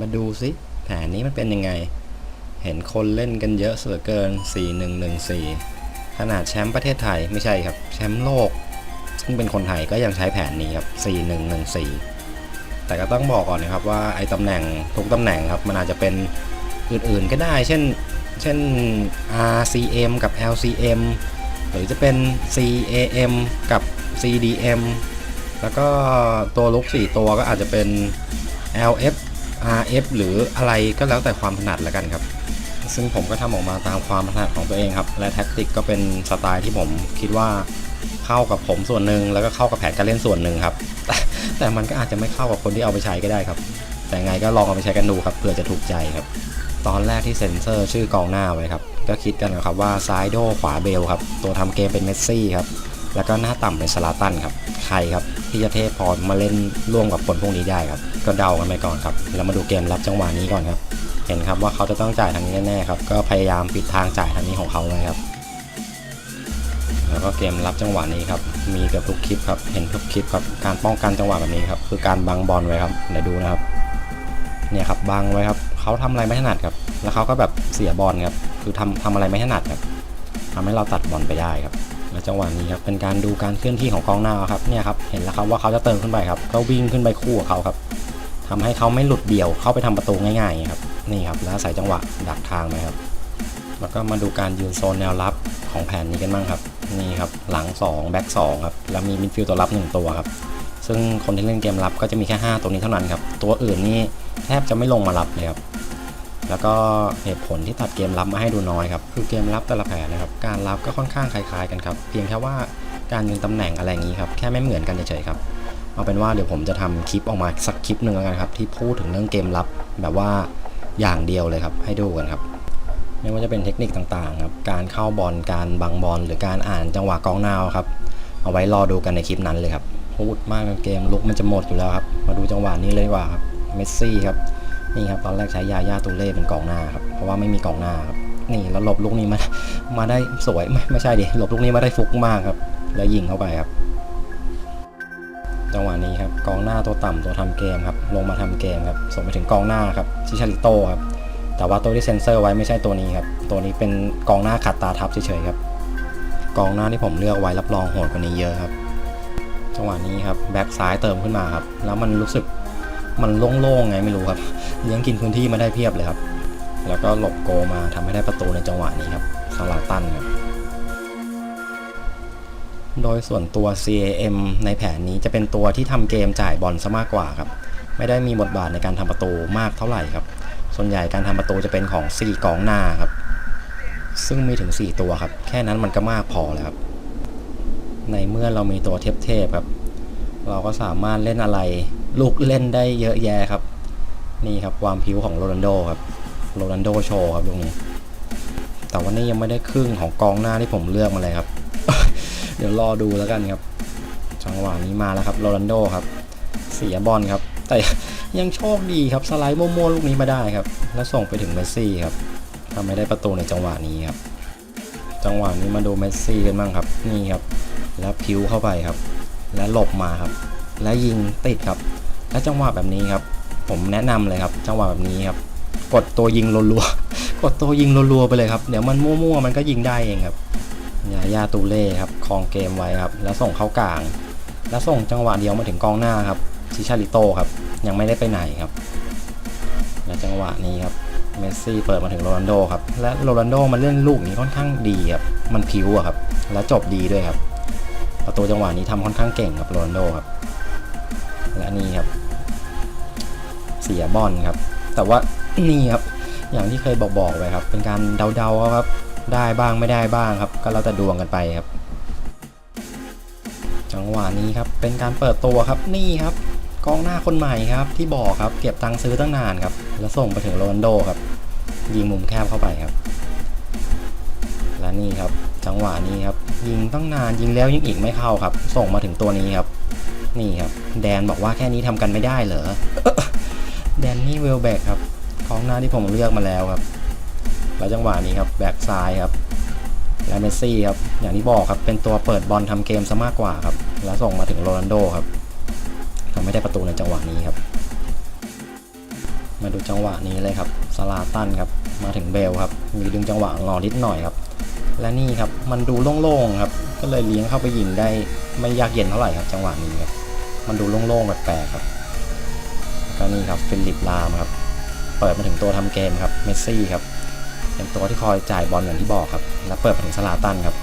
มาดูสิแผนนี้มันเป็นยังไง เห็นคนเล่นกันเยอะเสือเกิน 4114 ขนาดแชมป์ประเทศไทยไม่ใช่ครับ แชมป์โลก ซึ่งเป็นคนไทยก็ยังใช้แผนนี้ครับ 4114 แต่ก็ต้องบอกก่อนนะครับว่าไอ้ตำแหน่งทุกตำแหน่งครับ มันอาจจะเป็นอื่นๆก็ได้ เช่น เช่น RCM กับ LCM หรือจะเป็น CAM กับ CDM แล้วก็ตัวลุก 4 ตัวก็อาจจะเป็น LF RF หรืออะไรก็แล้วแต่ความถนัดแล้วกันครับ ซึ่งผมก็ทำออกมาตามความถนัดของตัวเองครับ และแท็กติกก็เป็นสไตล์ที่ผมคิดว่าเข้ากับผมส่วนหนึ่งแล้วก็เข้ากับแผนการเล่นส่วนหนึ่งครับแต่แต่มันก็อาจจะไม่เข้ากับคนที่เอาไปใช้ก็ได้ครับ แต่ไงก็ลองเอาไปใช้กันดูครับเผื่อจะถูกใจครับ ตอนแรกที่เซ็นเซอร์ชื่อกองหน้าไว้ครับก็คิดกันนะครับว่าซ้ายโดขวาเบลครับตัวทำเกมเป็นเมสซี่ครับแล้วก็หน้าต่ำเป็นสลาตันครับใครครับ ที่จะเทพพรมาเล่นร่วมกับคนพวกนี้ได้ครับ ก็เดากันไปก่อนครับแล้วมาดูเกมรับจังหวะนี้ก่อนครับ เห็นครับว่าเขาจะต้องจ่ายทางนี้แน่ๆครับ ก็พยายามปิดทางจ่ายทางนี้ของเขาเลยครับ แล้วก็เกมรับจังหวะนี้ครับมีเกือบทุกคลิปครับเห็นทุกคลิปครับการป้องกันจังหวะแบบนี้ครับคือการบังบอลไว้ครับเดี๋ยวดูนะครับเนี่ยครับบังไว้ครับเขาทำอะไรไม่ถนัดครับ แล้วเขาก็แบบเสียบอลครับ คือทำทำอะไรไม่ถนัดครับทำให้เราตัดบอลไปได้ครับ จังหวะนี้ครับเป็นการดูการเคลื่อนที่ของกองหน้าครับเนี่ยครับเห็นแล้วครับว่าเขาจะเติมขึ้นไปครับก็วิ่งขึ้นไปคู่กับเขาครับทำให้เขาไม่หลุดเดี่ยวเข้าไปทำประตูง่ายๆครับนี่ครับแล้วใส่จังหวะดักทางไหมครับ แล้วก็มาดูการยืนโซนแนวรับของแผนนี้กันบ้างครับนี่ครับหลัง 2 แบ็ก2ครับแล้วมีมิดฟิลด์ตัวรับ 1 ตัวครับซึ่งคนที่เล่นเกมรับก็จะมีแค่ 5 ตัวนี้เท่านั้นครับตัวอื่นนี่แทบจะไม่ลงมารับเลยครับ แล้วก็เหตุผลที่ตัดเกมรับมาให้ดูน้อยครับ คือเกมรับแต่ละแผนนะครับ การรับก็ค่อนข้างคล้ายๆกันครับ เพียงแค่ว่าการยืนตำแหน่งอะไรอย่างนี้ครับ แค่ไม่เหมือนกันเฉยๆครับ เอาเป็นว่าเดี๋ยวผมจะทำคลิปออกมาสักคลิปหนึ่งแล้วกันครับ ที่พูดถึงเรื่องเกมรับแบบว่าอย่างเดียวเลยครับ ให้ดูกันครับ ไม่ว่าจะเป็นเทคนิคต่างๆครับ การเข้าบอล การบังบอล หรือการอ่านจังหวะกองหน้าครับ เอาไว้รอดูกันในคลิปนั้นเลยครับพูดมากกับเกมลุกมันจะหมดอยู่แล้วครับ มาดูจังหวะนี้เลยดีกว่าครับ เมสซี่ครับ นี่ครับตอนแรกใช้ยาย่าตูเล่เป็นกองหน้าครับเพราะว่าไม่มีกองหน้าครับนี่แล้วหลบลูกนี้มามาได้สวยไม่ไม่ใช่ดิหลบลูกนี้มาได้ฟุกมากครับ แล้วยิงเข้าไปครับจังหวะนี้ครับกองหน้าตัวต่ำตัวทำเกมครับลงมาทำเกมครับส่งไปถึงกองหน้าครับชิชาริโต้ครับแต่ว่าตัวที่เซ็นเซอร์ไว้ไม่ใช่ตัวนี้ครับตัวนี้เป็นกองหน้าขัดตาทับเฉยๆครับกองหน้าที่ผมเลือกไว้รับรองโหดกว่านี้เยอะครับจังหวะนี้ครับแบ็กซ้ายเติมขึ้นมาครับแล้วมันรู้สึก มันโล่งๆไงไม่รู้ครับเลี้ยงกินพื้นที่มาได้เพียบเลยครับ แล้วก็หลบโกมาทำให้ได้ประตูในจังหวะนี้ครับซาลาตันครับโดยส่วนตัว CAM ในแผนนี้จะเป็นตัวที่ทำเกมจ่ายบอลซะมากกว่าครับ ไม่ได้มีบทบาทในการทำประตูมากเท่าไหร่ครับ ส่วนใหญ่การทำประตูจะเป็นของ 4กองหน้าครับ ซึ่งมีถึง 4 ตัวครับ แค่นั้นมันก็มากพอแล้วครับ ในเมื่อเรามีตัวเทพๆครับ เราก็สามารถเล่นอะไร ลูกเล่นได้เยอะแยะครับ นี่ครับความผิวของโรนัลโดครับโรนัลโดโชว์ครับตรงนี้ แต่วันนี้ยังไม่ได้ครึ่งของกองหน้าที่ผมเลือกมาเลยครับ เดี๋ยวรอดูแล้วกันครับ จังหวะนี้มาแล้วครับโรนัลโดครับ เสียบอลครับ แต่ยังโชคดีครับสไลด์มั่วๆลูกนี้มาได้ครับ แล้วส่งไปถึงเมสซี่ครับทำให้ได้ประตูในจังหวะนี้ครับ จังหวะนี้มาดูเมสซี่กันบ้างครับ นี่ครับ แล้วพิวเข้าไปครับ แล้วหลบมาครับ แล้วยิงติดครับ และจังหวะแบบนี้ครับ ผมแนะนำเลยครับ จังหวะแบบนี้ครับ กดตัวยิงรัวๆกดตัวยิงรัวๆไปเลยครับ เดี๋ยวมันมั่วๆมันก็ยิงได้เองครับยาย่าตูเล่ครับครองเกมไว้ครับ แล้วส่งเข้ากลาง แล้วส่งจังหวะเดียวมาถึงกองหน้าครับชิชาริโตครับ ยังไม่ได้ไปไหนครับ และจังหวะนี้ครับเมสซี่เปิดมาถึงโรนัลโดครับ และโรนัลโดมันเล่นลูกนี้ค่อนข้างดีครับ มันผิวอะครับ และจบดีด้วยครับ ประตูจังหวะนี้ทำค่อนข้างเก่งกับโรนัลโดครับ และนี่ครับ สียบอลครับ แต่ว่านี่ครับอย่างที่เคยบอกบอกไว้ครับ เป็นการเดาๆครับ ได้บ้างไม่ได้บ้างครับ ก็แล้วแต่ดวงกันไปครับ จังหวะนี้ครับเป็นการเปิดตัวครับนี่ครับกองหน้าคนใหม่ครับ ที่บอกครับเก็บตังค์ซื้อตั้งนานครับ แล้วส่งไปถึงโรนโดครับ ยิงมุมแคบเข้าไปครับ และนี่ครับ จังหวะนี้ครับ ยิงตั้งนานยิงแล้วยิงอีกไม่เข้าครับ ส่งมาถึงตัวนี้ครับ นี่ครับ แดนบอกว่าแค่นี้ทำกันไม่ได้เหรอ แดนนี่เวลแบกครับกองหน้าที่ผมเลือกมาแล้วครับ แล้วจังหวะนี้ครับแบ็กซ้ายครับและเมสซี่ครับอย่างที่บอกครับเป็นตัวเปิดบอลทำเกมซะมากกว่าครับ แล้วส่งมาถึงโรนัลโดครับทำให้ได้ประตูในจังหวะนี้ครับ มาดูจังหวะนี้เลยครับสลาตันครับมาถึงเบลครับ มีดึงจังหวะงอนิดหน่อยครับ และนี่ครับมันดูโล่งๆครับก็เลยเลี้ยงเข้าไปยิงได้ไม่ยากเย็นเท่าไหร่ครับ จังหวะนี้ครับมันดูโล่งๆแปลกๆครับ ก็นี่ครับฟิลิปลามครับเปิดมาถึงตัวทำเกมครับเมสซี่ครับเป็นตัวที่คอยจ่ายบอลอย่างที่บอกครับ แล้วเปิดมาถึงสลาตันครับ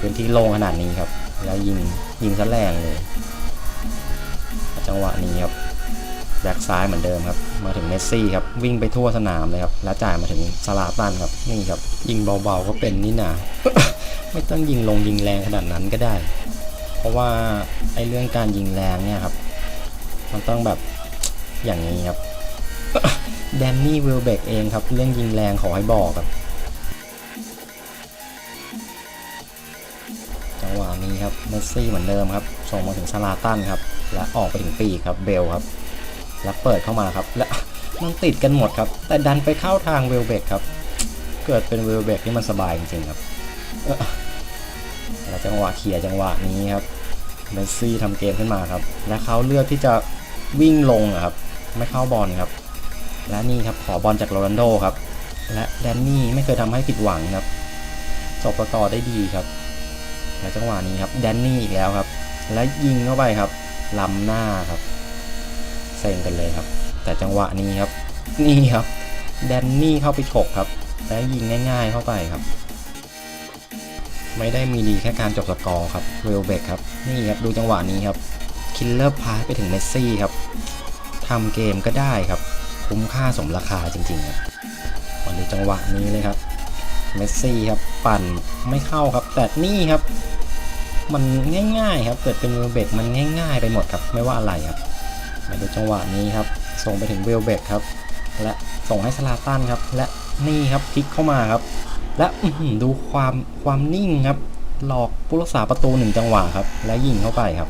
พื้นที่โล่งขนาดนี้ครับ แล้วยิงยิงซะแรงเลยจังหวะนี้ครับแบ็กซ้ายเหมือนเดิมครับ มาถึงเมสซี่ครับวิ่งไปทั่วสนามเลยครับ แล้วจ่ายมาถึงสลาตันครับนี่ครับ ยิงเบาๆก็เป็นนี่นาไม่ต้องยิงลงยิงแรงขนาดนั้นก็ได้ เพราะว่าไอ้เรื่องการยิงแรงเนี่ยครับ มันต้องแบบ อย่างนี้ครับแดนนี่วิลเบกเองครับเรื่องยิงแรงขอให้บอกครับ จังหวะนี้ครับเมสซี่เหมือนเดิมครับส่งมาถึงซาลาตันครับ และออกไปถึงปีครับเบลครับ แล้วเปิดเข้ามาครับ และมันติดกันหมดครับ แต่ดันไปเข้าทางเวลเบกครับ เกิดเป็นเวลเบกที่มันสบายจริงๆครับแล้วจังหวะเขี่ยจังหวะนี้ครับเมสซี่ทำเกมขึ้นมาครับ และเขาเลือกที่จะวิ่งลงครับ ไม่เข้าบอลครับ และนี่ครับขอบอลจากโรนัลโดครับ และแดนนี่ไม่เคยทำให้ผิดหวังครับ จบประกอได้ดีครับ และจังหวะนี้ครับแดนนี่อีกแล้วครับ และยิงเข้าไปครับล้ำหน้าครับเซ็งกันเลยครับ แต่จังหวะนี้ครับ นี่ครับแดนนี่เข้าไปฉกครับ และยิงง่าย ๆเข้าไปครับ ไม่ได้มีดีแค่การจบสกอร์ครับเวลเบกครับนี่ครับดูจังหวะนี้ครับคิลเลอร์พาไปถึงเมสซี่ครับ ทำเกมก็ได้ครับ คุ้มค่าสมราคาจริงๆครับมาดูจังหวะนี้เลยครับเมสซี่ครับปั่นไม่เข้าครับ แต่นี่ครับ มันง่ายๆครับเกิดเป็นเวลเบกมันง่ายๆ ไปหมดครับไม่ว่าอะไรครับมาดูจังหวะนี้ครับ ส่งไปถึงเวลเบกครับ และส่งให้สลาตันครับ และนี่ครับพลิกเข้ามาครับ และดูความความนิ่งครับ หลอกผู้รักษาประตูหนึ่งจังหวะครับ และยิงเข้าไปครับ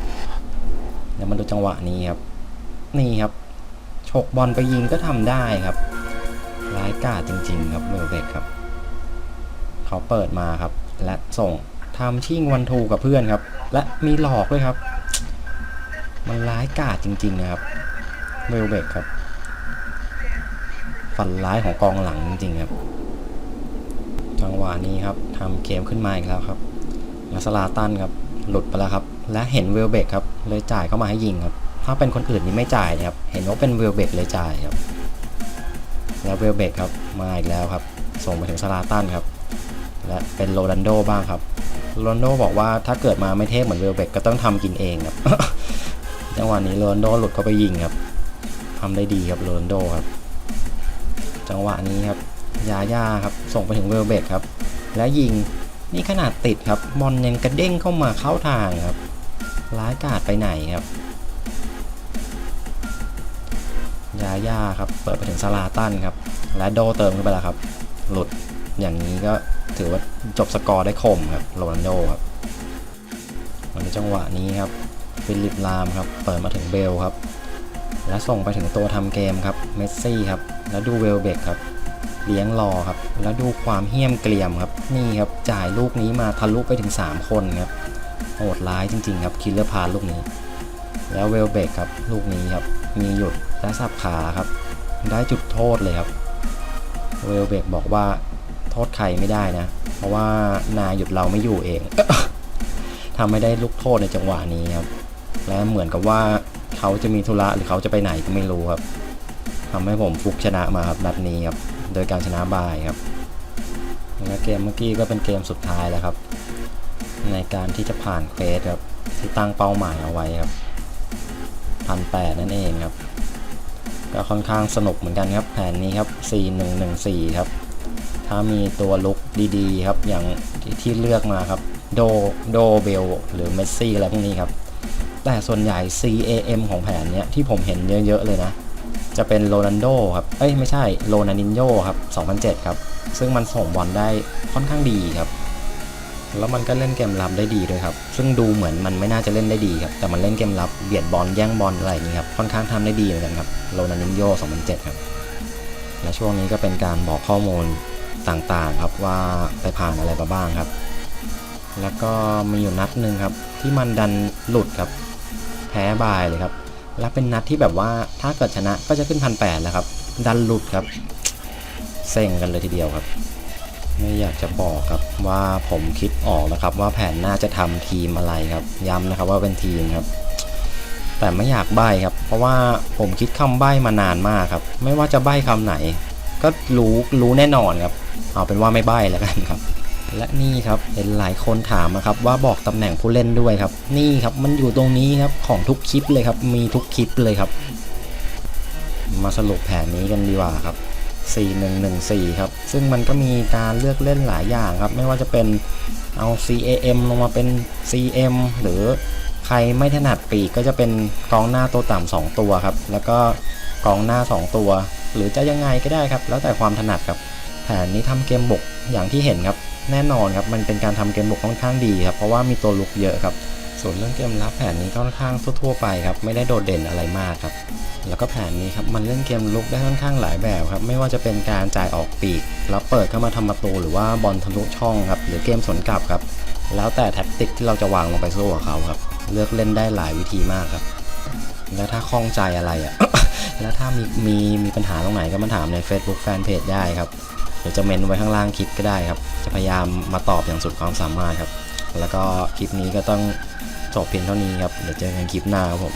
เดี๋ยวมาดูจังหวะนี้ครับ นี่ครับ ฉกบอลไปยิงก็ทำได้ครับ ร้ายกาจจริง ๆ ครับเวลเบกครับ เขาเปิดมาครับ และส่งทำชิ่งวันทูกับเพื่อนครับ และมีหลอกด้วยครับ มันร้ายกาจจริง ๆ นะครับเวลเบกครับ ฝันร้ายของกองหลังจริงๆครับจังหวะนี้ครับทำเกมขึ้นมาอีกแล้วครับล้วสลาตันครับหลุดไปแล้วครับ และเห็นเวลเบกครับ เลยจ่ายเข้ามาให้ยิงครับ ถ้าเป็นคนอื่นนี่ไม่จ่ายนะครับ เห็นว่าเป็นเวลเบกเลยจ่ายครับ แล้วเวลเบกครับมาอีกแล้วครับ ส่งไปถึงสลาตันครับ และเป็นโรนัลโดบ้างครับ โรนัลโดบอกว่าถ้าเกิดมาไม่เทพเหมือนเวลเบกก็ต้องทำกินเองครับ จังหวะนี้โรนัลโดหลุดเข้าไปยิงครับทำได้ดีครับโรนัลโดครับ จังหวะนี้ครับ ยาย่าครับ ส่งไปถึงเวลเบกครับ และยิง นี่ขนาดติดครับ บอลยังกระเด้งเข้ามาเข้าทางครับ ร้ายกาดไปไหนครับ ยาย่าครับ เปิดไปถึงซาลาตันครับ และโดเติมเข้าไปแล้วครับ หลุดอย่างนี้ก็ถือว่าจบสกอร์ได้คมครับโรนัลโดครับมาในจังหวะนี้ครับ ฟิลิปลามครับ เปิดมาถึงเบลครับ และส่งไปถึงตัวทำเกมครับ เมสซี่ครับ แล้วดูเวลเบกครับ เลี้ยงรอครับ แล้วดูความเหี้ยมเกรียมครับ นี่ครับ จ่ายลูกนี้มาทะลุไปถึง 3 คนครับ โหดร้ายจริง ๆ ครับ คิลเลอร์พาลูกนี้ แล้วเวลเบกครับ ลูกนี้ครับ มีหยุดและสับขาครับ ได้จุดโทษเลยครับเวลเบกบอกว่าโทษใครไม่ได้นะ เพราะว่านายหยุดเราไม่อยู่เองทำไม่ได้ลูกโทษในจังหวะนี้ครับ และเหมือนกับว่าเขาจะมีธุระหรือเขาจะไปไหนก็ไม่รู้ครับทำให้ผมฟุกชนะมาครับนัดนี้ครับ โดยการชนะบายครับ และเกมเมื่อกี้ก็เป็นเกมสุดท้ายแล้วครับ ในการที่จะผ่านเควสครับที่ตั้งเป้าหมายเอาไว้ครับ พันแปดนั่นเองครับ ก็ค่อนข้างสนุกเหมือนกันครับ แผนนี้ครับ 4114 ครับ ถ้ามีตัวลุกดีๆ ครับ อย่างที่ที่เลือกมาครับ โด โดเบล หรือเมสซี่อะไรพวกนี้ครับ แต่ส่วนใหญ่ CAM ของแผนเนี้ยที่ผมเห็นเยอะๆ เลยนะ จะเป็นโรนันโดครับ เอ้ยไม่ใช่ โรนันินโยครับ 2007 ครับ ซึ่งมันส่งบอลได้ค่อนข้างดีครับ แล้วมันก็เล่นเกมรับได้ดีด้วยครับ ซึ่งดูเหมือนมันไม่น่าจะเล่นได้ดีครับ แต่มันเล่นเกมรับเบียดบอลแย่งบอลอะไรนี้ครับ ค่อนข้างทำได้ดีเหมือนกันครับ โรนันินโย2007 ครับ และช่วงนี้ก็เป็นการบอกข้อมูลต่างๆครับว่าไปผ่านอะไรมาบ้างครับ แล้วก็มีอยู่นัดหนึ่งครับ ที่มันดันหลุดครับ แพ้บายเลยครับ และเป็นนัดที่แบบว่าถ้าเกิดชนะก็จะขึ้นพันแปดแล้วครับ ดันหลุดครับ เซ็งกันเลยทีเดียวครับ ไม่อยากจะบอกครับว่าผมคิดออกแล้วครับ ว่าแผนหน้าจะทำทีมอะไรครับ ย้ำนะครับว่าเป็นทีมครับ แต่ไม่อยากใบ้ครับ เพราะว่าผมคิดคำใบ้มานานมากครับ ไม่ว่าจะใบ้คำไหน ก็รู้รู้แน่นอนครับ เอาเป็นว่าไม่ใบ้แล้วกันครับ และนี่ครับเห็นหลายคนถามนะครับ ว่าบอกตำแหน่งผู้เล่นด้วยครับ นี่ครับมันอยู่ตรงนี้ครับของทุกคลิปเลยครับ มีทุกคลิปเลยครับ มาสรุปแผนนี้กันดีกว่าครับ 4114 ครับ ซึ่งมันก็มีการเลือกเล่นหลายอย่างครับ ไม่ว่าจะเป็นเอา CAM ลงมาเป็น CM หรือใครไม่ถนัดปีกก็จะเป็นกองหน้าตัวต่ำสองตัวครับ แล้วก็กองหน้า 2 ตัว หรือจะยังไงก็ได้ครับ แล้วแต่ความถนัดครับ แผนนี้ทำเกมบุกอย่างที่เห็นครับ แน่นอนครับ มันเป็นการทำเกมบุกค่อนข้างดีครับ เพราะว่ามีตัวลุกเยอะครับ ส่วนเรื่องเกมรับแผนนี้ค่อนข้างทั่วๆไปครับไม่ได้โดดเด่นอะไรมากครับ แล้วก็แผนนี้ครับมันเล่นเกมลุกได้ค่อนข้างหลายแบบครับไม่ว่าจะเป็นการจ่ายออกปีกแล้วเปิดเข้ามาทำประตูหรือว่าบอลทะลุช่องครับหรือเกมสวนกลับครับแล้วแต่แท็กติกที่เราจะวางลงไปสู้กับเขาครับเลือกเล่นได้หลายวิธีมากครับและถ้าข้องใจอะไรอะแล้วถ้ามีมีมีปัญหาตรงไหนก็มาถามใน Facebook Fanpage ได้ครับหรือจะเมนไว้ข้างล่างคลิปก็ได้ครับ จะพยายามมาตอบอย่างสุดความสามารถครับ แล้วก็คลิปนี้ก็ต้อง จบเพียงเท่านี้ครับ เดี๋ยวเจอกันคลิปหน้าครับผม